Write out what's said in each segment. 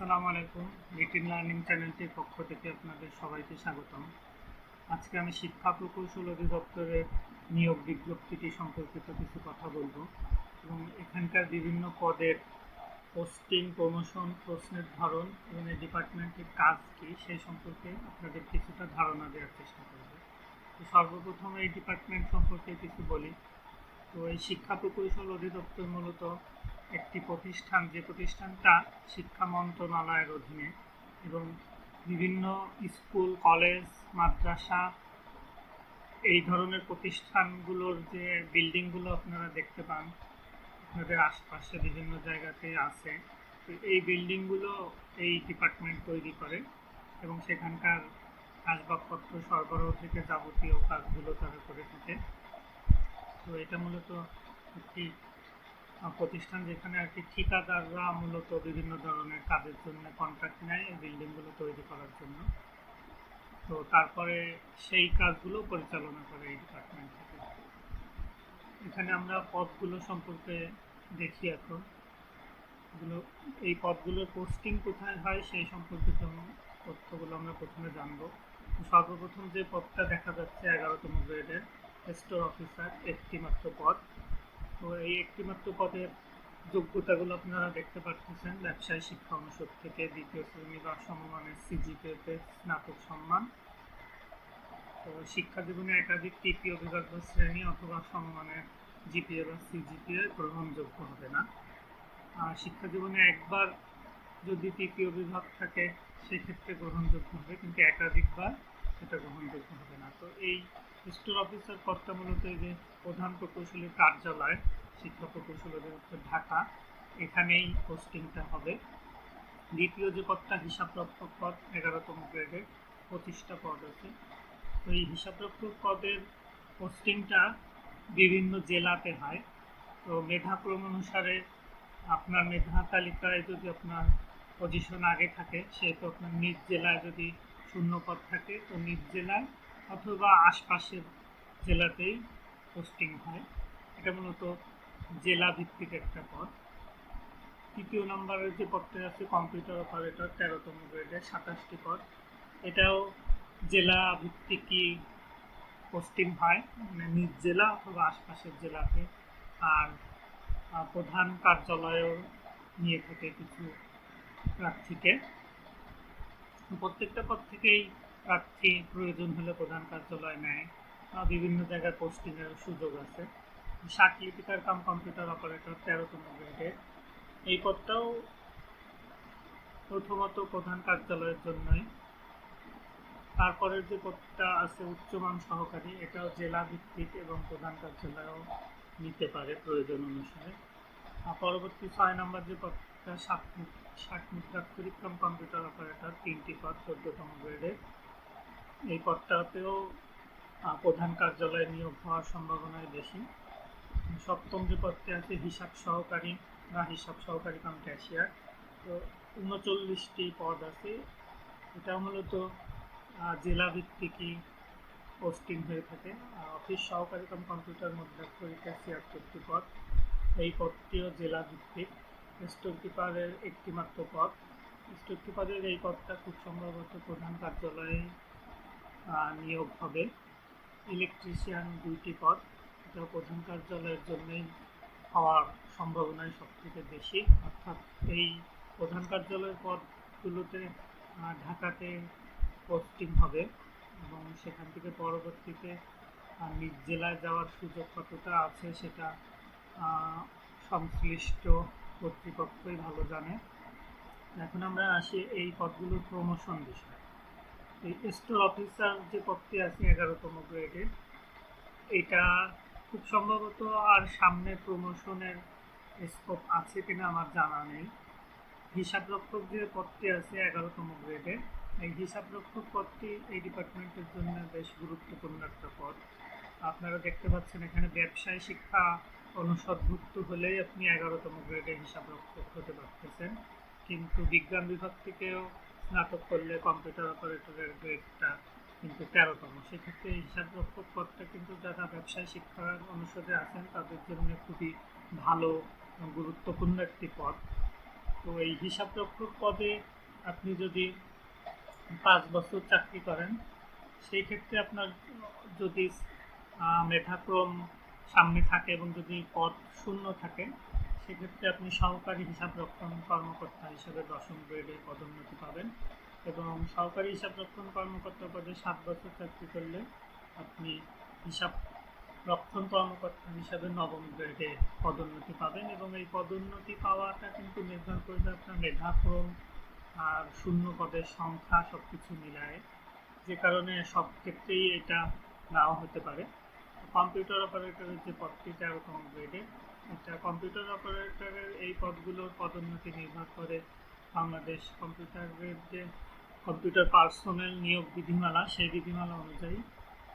আসসালামু আলাইকুম little learning চ্যানেলটির পক্ষ থেকে আপনাদের সবাইকে স্বাগতম। আজকে আমি শিক্ষা প্রকৌশল অধিদপ্তরের নিয়োগ বিজ্ঞপ্তিটি সম্পর্কিত কিছু কথা বলব এবং এখানকার বিভিন্ন পদের পোস্টিং প্রমোশন প্রশ্নের ধরন এবং এই ডিপার্টমেন্টের কাজ কী সেই সম্পর্কে আপনাদের কিছুটা ধারণা দেওয়ার চেষ্টা করব। তো সর্বপ্রথম এই ডিপার্টমেন্ট সম্পর্কে কিছু বলি। তো এই শিক্ষা প্রকৌশল অধিদপ্তর মূলত একটি প্রতিষ্ঠান, যে প্রতিষ্ঠানটা শিক্ষা মন্ত্রণালয়ের অধীনে এবং বিভিন্ন স্কুল, কলেজ, মাদ্রাসা, এই ধরনের প্রতিষ্ঠানগুলোর যে বিল্ডিংগুলো আপনারা দেখতে পান, আপনাদের আশপাশে বিভিন্ন জায়গাতে আছে, তো এই বিল্ডিংগুলো এই ডিপার্টমেন্ট তৈরি করে এবং সেখানকার আসবাবপত্র সরবরাহ থেকে যাবতীয় কাজগুলো তারা করে থাকে। তো এটা মূলত একটি প্রতিষ্ঠান যেখানে আর কি ঠিকাদাররা মূলত বিভিন্ন ধরনের কাজের জন্য কন্ট্রাক্ট নেয় এই বিল্ডিংগুলো তৈরি করার জন্য। তো তারপরে সেই কাজগুলো পরিচালনা করে এই ডিপার্টমেন্ট থেকে। এখানে আমরা পদগুলো সম্পর্কে দেখি এখন। এগুলো, এই পদগুলোর পোস্টিং কোথায় হয় সেই সম্পর্কিত তথ্যগুলো আমরা প্রথমে জানব। সর্বপ্রথম যে পদটা দেখা যাচ্ছে এগারোতম গ্রেডের স্টোর অফিসার একটি মাত্র পদ। তো এই একটিমাত্র পদের যোগ্যতাগুলো আপনারা দেখতে পাচ্ছেন ব্যবসায় শিক্ষা অনুষদ থেকে দ্বিতীয় শ্রেণি বা সমমানের সিজিপিএতে স্নাতক সম্মান। তো শিক্ষা জীবনে একাধিক তৃতীয় বিভাগ বা শ্রেণি অথবা সমমানের জিপিএ বা সিজিপিএ গ্রহণযোগ্য হবে না। আর শিক্ষা জীবনে একবার যদি তৃতীয় বিভাগ থাকে, সেক্ষেত্রে গ্রহণযোগ্য হবে, কিন্তু একাধিকবার সেটা গ্রহণযোগ্য হবে না। তো এই স্টোর অফিসার পদটা মূলত যে প্রধান প্রকৌশলীর কার্যালয়, শিক্ষা প্রকৌশল ঢাকা, এখানেই পোস্টিংটা হবে। দ্বিতীয় যে পদটা হিসাবরক্ষক পদ, এগারোতম গ্রেডের পঁচিশটা পদ আছে। তো এই হিসাবরক্ষক পদের পোস্টিংটা বিভিন্ন জেলাতে হয়। তো মেধাক্রম অনুসারে আপনার মেধা তালিকায় যদি আপনার পজিশন আগে থাকে, সেহেতু আপনার নিজ জেলায় যদি শূন্য পদ থাকে তো নিজ জেলায় অথবা আশপাশের জেলাতেই পোস্টিং হয়। এটা মূলত জেলা ভিত্তিক একটা পদ। তৃতীয় নম্বরের যে পদটা আছে, কম্পিউটার অপারেটর, তেরোতম গ্রেডের সাতাশটি পদ। এটাও জেলা ভিত্তিকই পোস্টিং হয় মানে নিজ জেলা অথবা আশপাশের জেলাতে। আর প্রধান কার্যালয়েও নিয়ে থাকে কিছু প্রার্থীকে। প্রত্যেকটা পদ থেকেই প্রার্থী প্রয়োজন হলে প্রধান কার্যালয় নেয় বা বিভিন্ন জায়গায় পোস্টিংয়ের সুযোগ আছে। ষাট লিপিকার কাম কম্পিউটার অপারেটর তেরোতম গ্রেডের এই পদটাও প্রথমত প্রধান কার্যালয়ের জন্যই। তারপরের যে পদটা আছে উচ্চমান সহকারী, এটাও জেলা ভিত্তিক এবং প্রধান কার্যালয়েও নিতে পারে প্রয়োজন অনুসারে। পরবর্তী ছয় নম্বর যে পদটা ষাট মু- ষাট মুদ্রাক্ষরিক কাম কম্পিউটার অপারেটর তিনটি পদ চোদ্দতম গ্রেডের এই পদটাতেও প্রধান কার্যালয়ে নিয়োগ হওয়ার সম্ভাবনাই বেশি। সপ্তম যে পদটি আছে হিসাব সহকারী বা হিসাব সহকারী কাম ক্যাশিয়ার তো উনচল্লিশটি পদ আছে। এটা মূলত আহ, জেলা ভিত্তিকই পোস্টিং হয়ে থাকে। অফিস সহকারী কাম কম্পিউটার মুদ্রাক্ষরিকা ছিয়াত্তরটি পদ এই পদটিও জেলা ভিত্তিক স্টোর কিপারের একটি মাত্র পদ স্টোর কিপারের এই পদটা খুব সম্ভবত প্রধান কার্যালয়ে নিয়োগ হবে। ইলেকট্রিশিয়ান দুইটি পদ এটা প্রধান কার্যালয়ের জন্যই হওয়ার সম্ভাবনাই সব থেকে বেশি। অর্থাৎ এই প্রধান কার্যালয়ের পদগুলোতে ঢাকাতে পোস্টিং হবে এবং সেখান থেকে পরবর্তীতে নিজ জেলায় যাওয়ার সুযোগ কতটা আছে সেটা সংশ্লিষ্ট কর্তৃপক্ষই ভালো জানে। এখন আমরা আসি এই পদগুলোর প্রমোশন বিষয়ে। এই স্টোর অফিসার যে পদটি আছে এগারোতম গ্রেডে এটা খুব সম্ভবত আর সামনে প্রমোশনের স্কোপ আছে কিনা আমার জানা নেই। হিসাবরক্ষক যে পদটি আছে এগারোতম গ্রেডে এই হিসাবরক্ষক পদটি এই ডিপার্টমেন্টের জন্য বেশ গুরুত্বপূর্ণ একটা পদ। আপনারা দেখতে পাচ্ছেন এখানে ব্যবসায় শিক্ষা অনুষদভুক্ত হলেই আপনি এগারোতম গ্রেডে হিসাবরক্ষক হতে পারতেছেন। কিন্তু বিজ্ঞান বিভাগ থেকেও স্নাতক করলে কম্পিউটার অপারেটরের গ্রেডটা কিন্তু তেরোতম। সেক্ষেত্রে হিসাবরক্ষক পদটা কিন্তু যারা ব্যবসায় শিক্ষা অনুষদে আছেন, তাদের জন্য খুবই ভালো গুরুত্বপূর্ণ একটি পদ। তো এই হিসাব রক্ষক পদে আপনি যদি পাঁচ বছর চাকরি করেন, সেই ক্ষেত্রে আপনার যদি মেধাক্রম সামনে থাকে এবং যদি পদ শূন্য থাকে, সেক্ষেত্রে আপনি সহকারী হিসাব রক্ষণ কর্মকর্তা হিসেবে দশম গ্রেডে পদোন্নতি পাবেন এবং সহকারী হিসাব রক্ষণ কর্মকর্তা পদে সাত বছর চাকরি করলে আপনি হিসাব রক্ষণ কর্মকর্তা হিসাবে নবম গ্রেডে পদোন্নতি পাবেন এবং এই পদোন্নতি পাওয়াটা কিন্তু নির্ভর করবে আপনার মেধাক্রম আর শূন্য পদের সংখ্যা সব কিছু মিলায়। যে কারণে সব ক্ষেত্রেই এটা নাও হতে পারে। কম্পিউটার অপারেটরের যে পদটি তেরোতম গ্রেডে এটা কম্পিউটার অপারেটরের এই পদগুলোর পদোন্নতি নির্ভর করে বাংলাদেশ কম্পিউটারের যে কম্পিউটার পার্সোনেল নিয়োগ বিধিমালা, সেই বিধিমালা অনুযায়ী।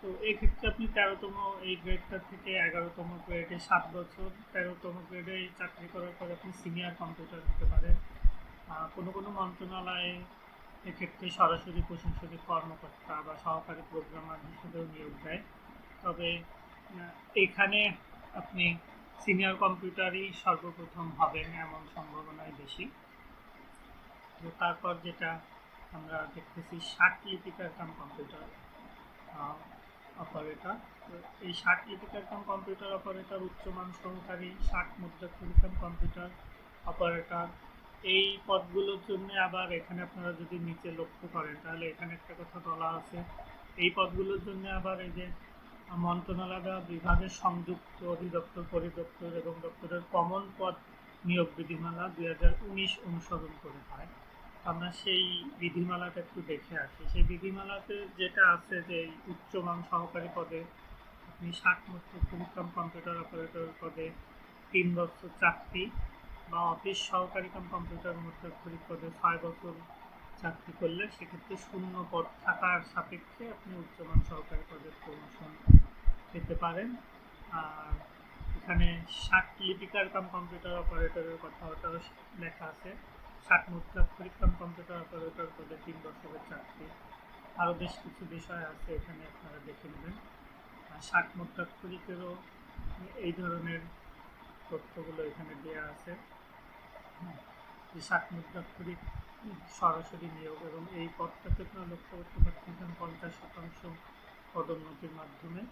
তো এই ক্ষেত্রে আপনি তেরোতম এই গ্রেডটা থেকে এগারোতম গ্রেডে সাত বছর, তেরোতম গ্রেডে চাকরি করার পরে আপনি সিনিয়র কম্পিউটার হতে পারেন। কোনো কোনো মন্ত্রণালয়ে এক্ষেত্রে সরাসরি প্রশাসনিক কর্মকর্তা বা সহকারী প্রোগ্রামার হিসেবেও নিয়োগ দেয়। তবে এখানে আপনি সিনিয়র কম্পিউটারই সর্বপ্রথম হবেন এমন সম্ভাবনাই বেশি। তো তারপর যেটা আমরা দেখতেছি, ষাট লিপিকার কাম কম্পিউটার অপারেটর তো এই ষাট লিপিকার কাম কম্পিউটার অপারেটর উচ্চমান সহকারী ষাট মুদ্রা কাম কম্পিউটার অপারেটর এই পদগুলোর জন্য আবার এখানে আপনারা যদি নিচে লক্ষ্য করেন, তাহলে এখানে একটা কথা বলা আছে। এই পদগুলোর জন্য আবার এই যে মন্ত্রণালয় বিভাগের সংযুক্ত অধিদপ্তর, পরিদপ্তর এবং দপ্তরের কমন পদ নিয়োগ বিধিমালা দুই উনিশ অনুসরণ করে হয়। আমরা সেই বিধিমালাটা একটু দেখে আসি। সেই বিধিমালাতে যেটা আছে যে উচ্চমান সহকারী পদে আপনি ষাট মতো পরিক্রম কম্পিউটার অপারেটর পদে তিন বছর চাকরি বা অফিস সহকারী কাম কম্পিউটার মধ্যে পদে ছয় বছর চাকরি করলে সেক্ষেত্রে শূন্য পদ থাকার সাপেক্ষে আপনি উচ্চমান সহকারী পদের প্রমোশন পেতে পারেন। আর এখানে ষাট লিপিকার কাম কম্পিউটার অপারেটরের কথাটাও লেখা আছে। ষাট মুদ্রাক্ষরিক কাম কম্পিউটার অপারেটর পদে তিন বছরের চাকরি। আরও বেশ কিছু বিষয় আছে এখানে আপনারা দেখে নেবেন। ষাট মুদ্রাক্ষরিকেরও এই ধরনের তথ্যগুলো এখানে দেওয়া আছে। যে ষাট মুদ্রাক্ষরিক সরাসরি নিয়োগ এবং এই পদটাতে আপনারা লক্ষ্য করতে পারছেন পঞ্চাশ শতাংশ পদোন্নতির মাধ্যমে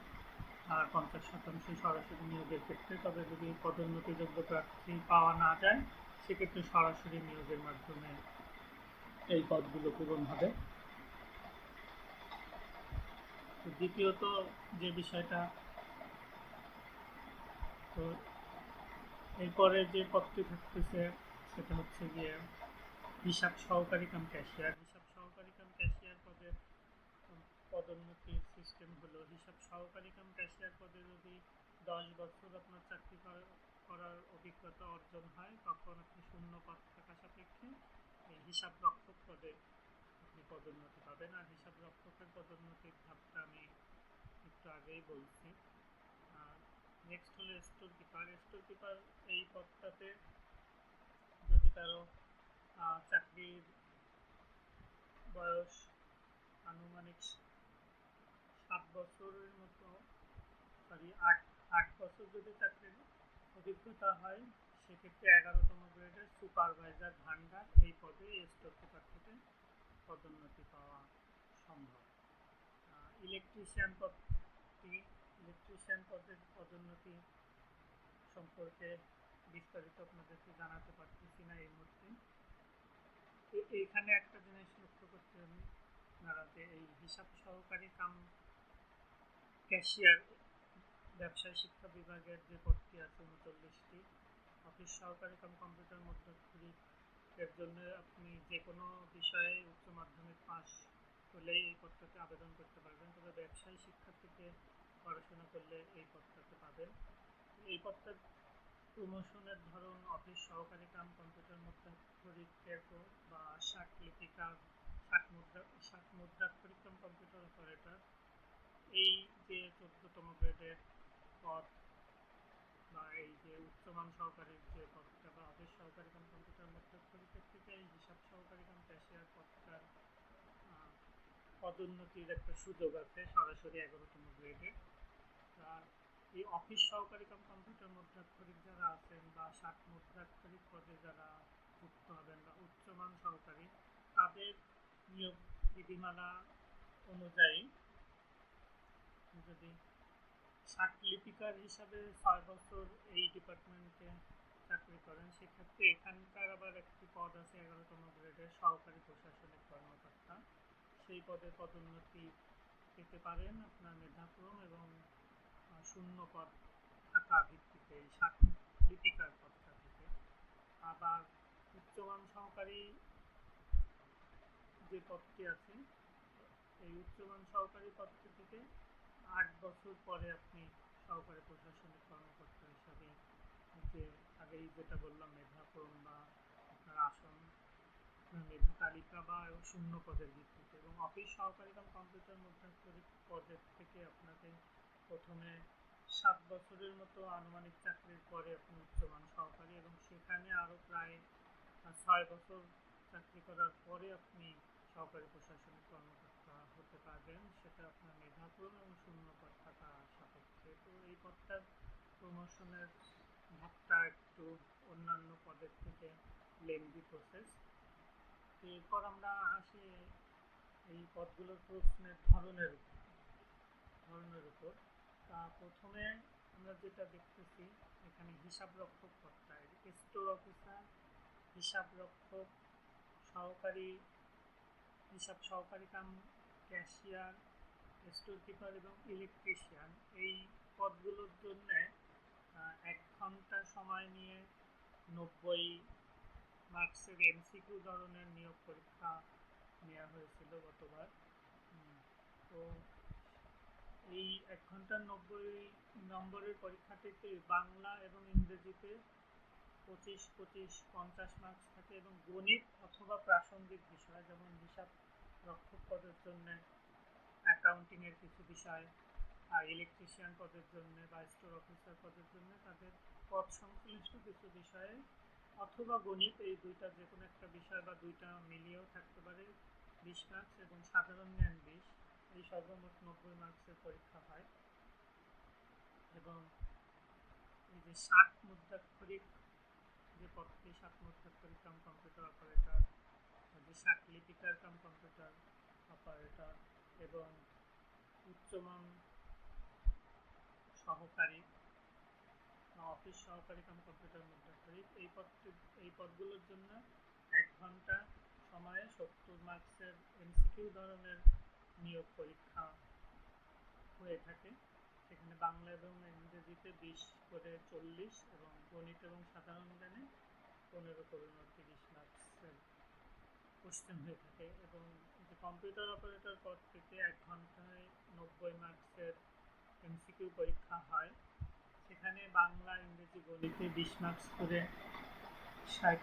আর পঞ্চাশ শতাংশ সরাসরি নিয়োগের ক্ষেত্রে। তবে যদি পদোন্নতিযোগ্য প্রার্থী পাওয়া না যায়, সেক্ষেত্রে সরাসরি নিয়োগের মাধ্যমে এই পদগুলো পূরণ হবে। দ্বিতীয়ত যে বিষয়টা, তো এরপরে যে পদটি থাকতেছে, সেটা হচ্ছে গিয়ে হিসাব সহকারী কাম ক্যাশিয়ার হিসাব সহকারী কাম ক্যাশিয়ার পদে পদোন্নতির সিস্টেম হলো, হিসাব সহকারী কাম ক্যাশিয়ার পদে যদি দশ বছর আপনার চাকরি করা- করার অভিজ্ঞতা অর্জন হয়, তখন আপনি শূন্য পদ থাকা সাপেক্ষে এই হিসাব রক্ষক পদে আপনি পদোন্নতি পাবেন। আর হিসাব রক্ষকের পদোন্নতির ধাপটা আমি একটু আগেই বলছি। নেক্সট হলো স্টোর কিপার স্টোর কিপার এই পদটাতে যদি কারও চাকরির বয়স আনুমানিক সাত বছরের মতো সরি আট আট বছর যদি চাকরির অভিজ্ঞতা হয় সেক্ষেত্রে এগারোতম গ্রেডের সুপারভাইজার ভান্ডার এই পদে স্টোর কিপার পদোন্নতি পাওয়া সম্ভব ইলেকট্রিশিয়ান পদটি ইলেকট্রিশিয়ান পদের পদোন্নতি সম্পর্কে বিস্তারিত আপনাদেরকে জানাতে পারতেছি না এই মুহূর্তে এইখানে একটা জিনিস লক্ষ্য করতে হবে। আপনারা যে এই হিসাব সহকারী কাম, ক্যাশিয়ার, ব্যবসায় শিক্ষা বিভাগের যে পদটি আছে উনচল্লিশটি, অফিস সহকারী কাম কম্পিউটার মুদ্রাক্ষরিক এর জন্য আপনি যে কোনো বিষয়ে উচ্চ মাধ্যমিক পাস করলেই এই পদটাতে আবেদন করতে পারবেন। তবে ব্যবসায়ী শিক্ষা থেকে পড়াশোনা করলে এই পদটাতে পাবেন। এই পদটার প্রমোশনের ধরন, অফিস সহকারী কাম, কম্পিউটার মুদ্রাক্ষরিকের পদ বা ষাট লিপিকা ষাট মুদ্রা ষাট মুদ্রাক্ষরিক কাম, কম্পিউটার অপারেটর। এই যে চোদ্দতম গ্রেডের পদ বা এই যে উচ্চমান সহকারী যে পদটা বা অফিস সহকারী কাম, কম্পিউটার মুদ্রাক্ষরিকের থেকে এই হিসাব সহকারী কাম ক্যাশিয়ার পদটার পদোন্নতির একটা সুযোগ আছে সরাসরি এগারোতম গ্রেডে আর এই অফিস সহকারী কাম কম্পিউটার মুদ্রাক্ষরিক যারা আছেন বা ষাট মুদ্রাক্ষরিক পদে যারা যুক্ত হবেন বা উচ্চমান সহকারী, তাদের নিয়োগ বিধিমালা অনুযায়ী যদি লিপিকার হিসাবে ছয় বছর এই ডিপার্টমেন্টে চাকরি করেন, সেক্ষেত্রে এখানকার আবার একটি পদ আছে এগারোতম গ্রেডের সহকারী প্রশাসনিক কর্মকর্তা। সেই পদে পদোন্নতি পেতে পারেন আপনার মেধাক্রম এবং শূন্য পদ থাকা ভিত্তিতে লিপিকার পদটা থেকে আবার উচ্চমান সহকারী যে পদটি আছে, এই উচ্চমান সহকারী পদটি থেকে আট বছর পরে আপনি সহকারী প্রশাসনিক কর্মকর্তা হিসাবে যে আগেই যেটা বললাম, মেধাক্রম বা আপনার আসন, মেধা তালিকা বা শূন্য পদের ভিত্তিতে। এবং অফিস সহকারী কাম কম্পিউটার মুদ্রাক্ষরিক পদের থেকে আপনাকে প্রথমে সাত বছরের মতো আনুমানিক চাকরির পরে আপনি উচ্চমান সহকারী এবং সেখানে আরও প্রায় ছয় বছর চাকরি করার পরে আপনি সহকারী প্রশাসনিক কর্মকর্তা হতে পারবেন। সেটা আপনার মেধাক্রম এবং শূন্য পদ থাকা সাপেক্ষে। তো এই পদটার প্রমোশনের ধাপটা একটু অন্যান্য পদের থেকে লেন্দি প্রসেস তো এরপর আমরা আসি এই পদগুলোর প্রশ্নের ধরনের ধরনের উপর। প্রথমে আমরা যেটা দেখতেছি, এখানে হিসাব রক্ষক পদটা স্টোর অফিসার হিসাব রক্ষক সহকারী, হিসাব সহকারী কাম ক্যাশিয়ার, স্টোর কিপার এবং ইলেকট্রিশিয়ান। এই পদগুলোর জন্য এক ঘণ্টা সময় নিয়ে নব্বই মার্কসের এমসিকিউ ধরনের নিয়োগ পরীক্ষা নেওয়া হয়েছিল গতবার। তো এই এক ঘণ্টার নব্বই নম্বরের পরীক্ষাটিতে বাংলা এবং ইংরেজিতে পঁচিশ পঁচিশ, পঞ্চাশ মার্কস থাকে এবং গণিত অথবা প্রাসঙ্গিক বিষয়, যেমন হিসাব রক্ষক পদের জন্য অ্যাকাউন্টিংয়ের কিছু বিষয়, আর ইলেকট্রিশিয়ান পদের জন্য বা স্টোর অফিসার পদের জন্য তাদের পদ সংশ্লিষ্ট কিছু বিষয়ে, অথবা গণিত এই দুইটা যে কোনো একটা বিষয় বা দুইটা মিলিয়েও থাকতে পারে, বিশ মার্কস এবং সাধারণ জ্ঞান বিশ। এই সর্বমোট নব্বই মার্কসের পরীক্ষা হয় এবং এই যে ষাট মুদ্রাক্ষরিক যে পদটি ষাট মুদ্রাক্ষরিক কাম কম্পিউটার অপারেটর যে ষাট লিপিকার কাম কম্পিউটার অপারেটর এবং উচ্চমান সহকারী অফিস সহকারী কাম কম্পিউটার মুদ্রাক্ষরিক, এই পদটি, এই পদগুলোর জন্য এক ঘণ্টা সময়ে সত্তর মার্কসের এমসিকিউ ধরনের নিয়োগ পরীক্ষা হয়ে থাকে। সেখানে বাংলা এবং ইংরেজিতে বিশ করে চল্লিশ এবং গণিত এবং সাধারণ জ্ঞানে পনেরো করে তিরিশ মার্কসের কোশ্চেন হয়ে থাকে এবং কম্পিউটার অপারেটর পদ থেকে এক ঘন্টায় নব্বই মার্কসের এমসিকিউ পরীক্ষা হয়। সেখানে বাংলা, ইংরেজি, গণিতে বিশ মার্কস করে ষাট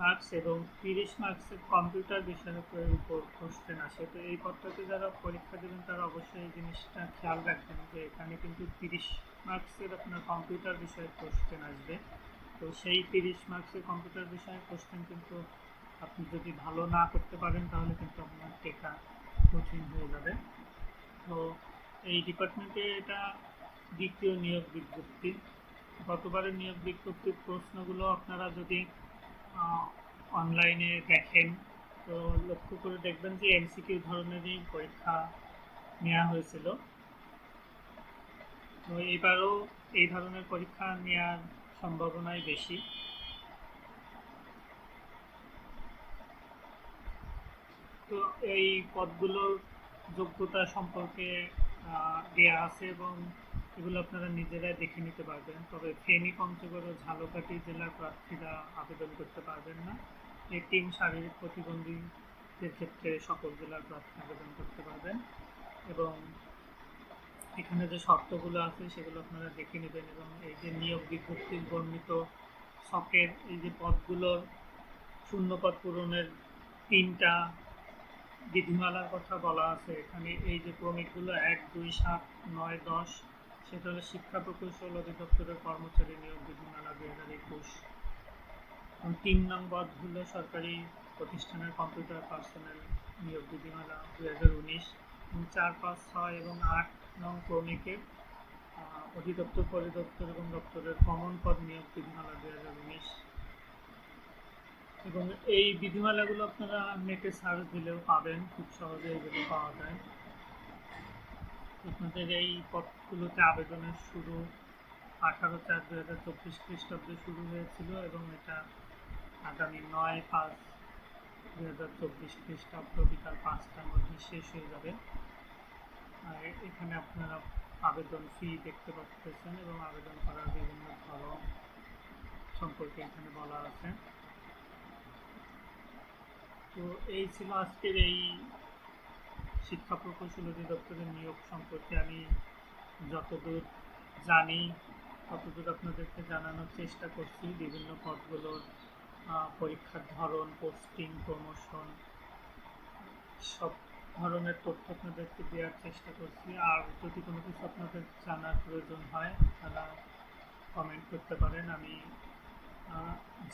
মার্কস এবং তিরিশ মার্কসের কম্পিউটার বিষয়ের উপর কোশ্চেন আসে। তো এই পদটাতে যারা পরীক্ষা দেবেন, তারা অবশ্যই এই জিনিসটা খেয়াল রাখবেন যে এখানে কিন্তু তিরিশ মার্কসের আপনার কম্পিউটার বিষয়ে কোশ্চেন আসবে। তো সেই তিরিশ মার্কসের কম্পিউটার বিষয়ে কোশ্চেন কিন্তু আপনি যদি ভালো না করতে পারেন, তাহলে কিন্তু আপনার টেকা কঠিন হয়ে যাবে। তো এই ডিপার্টমেন্টে এটা দ্বিতীয় নিয়োগ বিজ্ঞপ্তি। গতবারের নিয়োগ বিজ্ঞপ্তির প্রশ্নগুলো আপনারা যদি অনলাইনে দেখেন। তো লক্ষ্য করে দেখবেন যে এমসিকিউ ধরনেরই পরীক্ষা নেওয়া হয়েছিল। তো এবারও এই ধরনের পরীক্ষা নেওয়ার সম্ভাবনাই বেশি। তো এই পদগুলোর যোগ্যতা সম্পর্কে দেয়া আছে এবং এগুলো আপনারা নিজেরাই দেখে নিতে পারবেন। তবে ফেনী পঞ্চগড় ও ঝালকাঠি জেলার প্রার্থীরা আবেদন করতে পারবেন না। এটিম শারীরিক প্রতিবন্ধীদের ক্ষেত্রে সকল জেলার প্রার্থী আবেদন করতে পারবেন এবং এখানে যে শর্তগুলো আছে, সেগুলো আপনারা দেখে নেবেন এবং এই যে নিয়োগ বিজ্ঞপ্তির বর্ণিত শখের এই যে পদগুলোর শূন্যপদ পূরণের তিনটা বিধিমালার কথা বলা আছে। এখানে এই যে ক্রমিকগুলো এক, দুই, সাত, নয়, দশ সেটা হলো শিক্ষা প্রকৌশল অধিদপ্তরের কর্মচারী নিয়োগ বিধিমালা দুই হাজার একুশ তিন নম্বর হলো সরকারি প্রতিষ্ঠানের কম্পিউটার পার্সোনাল নিয়োগ বিধিমালা দুই হাজার উনিশ। চার, পাঁচ, ছয় এবং আট নং ক্রমিকে অধিদপ্তর, পরিদপ্তর এবং দপ্তরের কমন পদ নিয়োগ বিধিমালা দুই হাজার উনিশ। এবং এই বিধিমালাগুলো আপনারা নেটে সার্চ দিলেও পাবেন, খুব সহজে এগুলো পাওয়া যায়। আপনাদের এই পদগুলোতে আবেদনের শুরু আঠারো চার দু হাজার চব্বিশ খ্রিস্টাব্দে শুরু হয়েছিল এবং এটা আগামী নয় পাঁচ দু হাজার চব্বিশ খ্রিস্টাব্দ বিকাল পাঁচটার মধ্যে শেষ হয়ে যাবে। আর এখানে আপনারা আবেদন ফি দেখতে পাচ্ছেন এবং আবেদন করার বিভিন্ন ধরন সম্পর্কে এখানে বলা আছে। তো এই ছিল আজকের এই শিক্ষা প্রকৌশল অধিদপ্তরের নিয়োগ সম্পর্কে আমি যতদূর জানি, ততদূর আপনাদেরকে জানানোর চেষ্টা করছি। বিভিন্ন পদগুলোর পরীক্ষার ধরন, পোস্টিং, প্রমোশন, সব ধরনের তথ্য আপনাদেরকে দেওয়ার চেষ্টা করছি। আর যদি কোনো কিছু আপনাদের জানার প্রয়োজন হয় তারা কমেন্ট করতে পারেন। আমি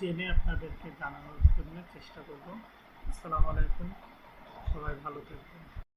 জেনে আপনাদেরকে জানানোর জন্য চেষ্টা করব। আসসালামু আলাইকুম। সবাই ভালো থাকবেন।